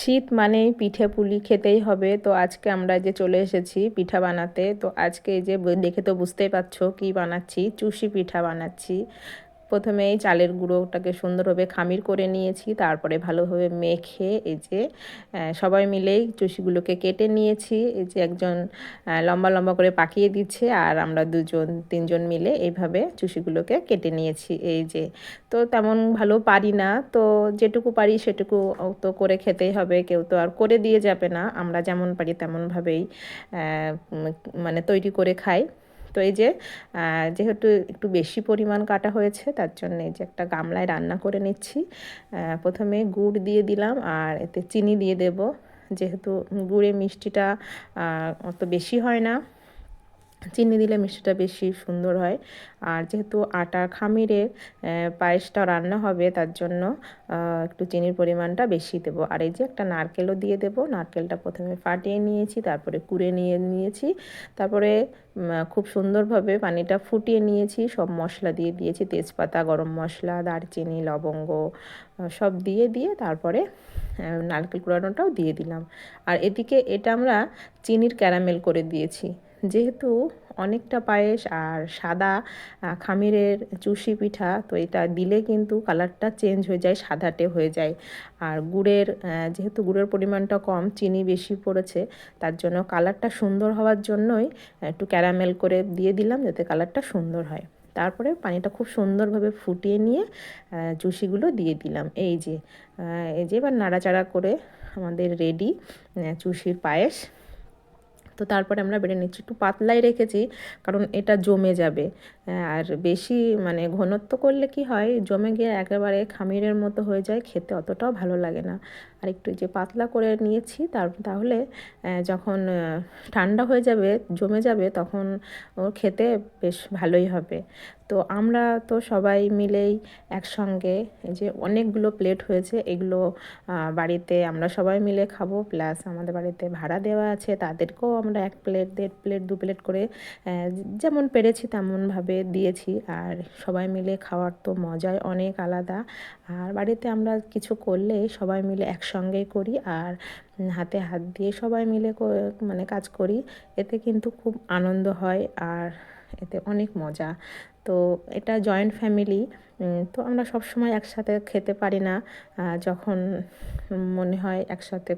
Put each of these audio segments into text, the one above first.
শীত মানেই পিঠে পুলি খেতেই হবে। তো আজকে আমরা যে চলে এসেছি পিঠা বানাতে, তো আজকে যে দেখে তো বুঝতেই পারছ কি বানাচ্ছি, চুষি পিঠা বানাচ্ছি। প্রথমে এই চালের গুঁড়োটাকে সুন্দরভাবে খামির করে নিয়েছি, তারপরে ভালোভাবে মেখে এই যে সবাই মিলেই চুষিগুলোকে কেটে নিয়েছি, এই যে একজন লম্বা লম্বা করে পাকিয়ে দিচ্ছে আর আমরা দুজন, তিনজন মিলে এইভাবে চুষিগুলোকে কেটে নিয়েছি, এই যে। তো তেমন ভালো পারি না, তো যেটুকু পারি সেটুকু তো করে খেতেই হবে, কেউ তো আর করে দিয়ে যাবে না, আমরা যেমন পারি তেমনভাবেই মানে তৈরি করে খাই। তো এই যে যেহেতু একটু বেশি পরিমাণ কাটা হয়েছে, তার জন্য এই যে একটা গামলায় রান্না করে নিচ্ছি। প্রথমে গুড় দিয়ে দিলাম আর এতে চিনি দিয়ে দেব। যেহেতু গুড়ে মিষ্টিটা অত বেশি হয় না চিনি দিলে মিষ্টিটা বেশি সুন্দর হয়। আর যেহেতু আটা খামিরের পায়েসটা রান্না হবে, তার জন্য একটু চিনির পরিমাণটা বেশি দেবো। আর এই যে একটা নারকেলও দিয়ে দেবো। নারকেলটা প্রথমে ফাটিয়ে নিয়েছি, তারপরে কুড়ে নিয়ে নিয়েছি, তারপরে খুব সুন্দরভাবে পানিটা ফুটিয়ে নিয়েছি, সব মশলা দিয়ে দিয়েছি, তেজপাতা, গরম মশলা, দারচিনি, লবঙ্গ সব দিয়ে দিয়ে তারপরে নারকেল কুড়ানোটাও দিয়ে দিলাম। আর এদিকে এটা আমরা চিনির ক্যারামেল করে দিয়েছি। যেহেতু অনেকটা পায়েস আর সাদা খামিরের চুষি পিঠা, তো এটা দিলে কিন্তু কালারটা চেঞ্জ হয়ে যায়, সাদাটে হয়ে যায়। আর গুড়ের যেহেতু গুড়ের পরিমাণটা কম, চিনি বেশি পড়েছে, তার জন্য কালারটা সুন্দর হওয়ার জন্যই একটু ক্যারামেল করে দিয়ে দিলাম যাতে কালারটা সুন্দর হয়। তারপরে পানিটা খুব সুন্দরভাবে ফুটিয়ে নিয়ে চুষিগুলো দিয়ে দিলাম। এই যে এই যে এবার নাড়াচাড়া করে আমাদের রেডি চুষির পায়েস। তো তারপরে আমরা বেড়ে নিচ্ছি। একটু পাতলাই রেখেছি, কারণ এটা জমে যাবে। আর বেশি মানে ঘনত্ব করলে কি হয়, জমে গিয়ে একেবারে খামিরের মতো হয়ে যায়, খেতে অতটাও ভালো লাগে না। আর একটু যে পাতলা করে নিয়েছি, তার তাহলে যখন ঠান্ডা হয়ে যাবে, জমে যাবে, তখন ওর খেতে বেশ ভালোই হবে। তো আমরা তো সবাই মিলেই একসঙ্গে যে অনেকগুলো প্লেট হয়েছে, এগুলো বাড়িতে আমরা সবাই মিলে খাব, প্লাস আমাদের বাড়িতে ভাড়া দেওয়া আছে, তাদেরকেও আমরা এক প্লেট দেড় প্লেট দু প্লেট করে যেমন পেরেছি তেমনভাবে দিয়েছি। আর সবাই মিলে খাওয়ার তো মজাই অনেক আলাদা। আর বাড়িতে আমরা কিছু করলে সবাই মিলে একসঙ্গেই করি আর হাতে হাত দিয়ে সবাই মিলে মানে কাজ করি। এতে কিন্তু খুব আনন্দ হয় আর এতে অনেক মজা। তো এটা জয়েন্ট ফ্যামিলি তো আমরা সব সময় একসাথে খেতে পারি না। যখন মনে হয় একসাথে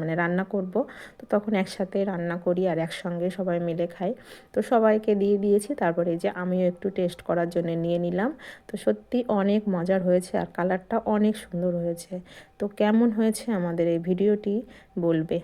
মানে রান্না করব, তো তখন একসাথে রান্না করি আর একসঙ্গে সবাই মিলে খাই। তো সবাইকে দিয়ে দিয়েছি, তারপরে যে আমিও একটু টেস্ট করার জন্য নিয়ে নিলাম। তো সত্যি অনেক মজার হয়েছে আর কালারটা অনেক সুন্দর হয়েছে। তো কেমন হয়েছে আমাদের এই ভিডিওটি বলবে?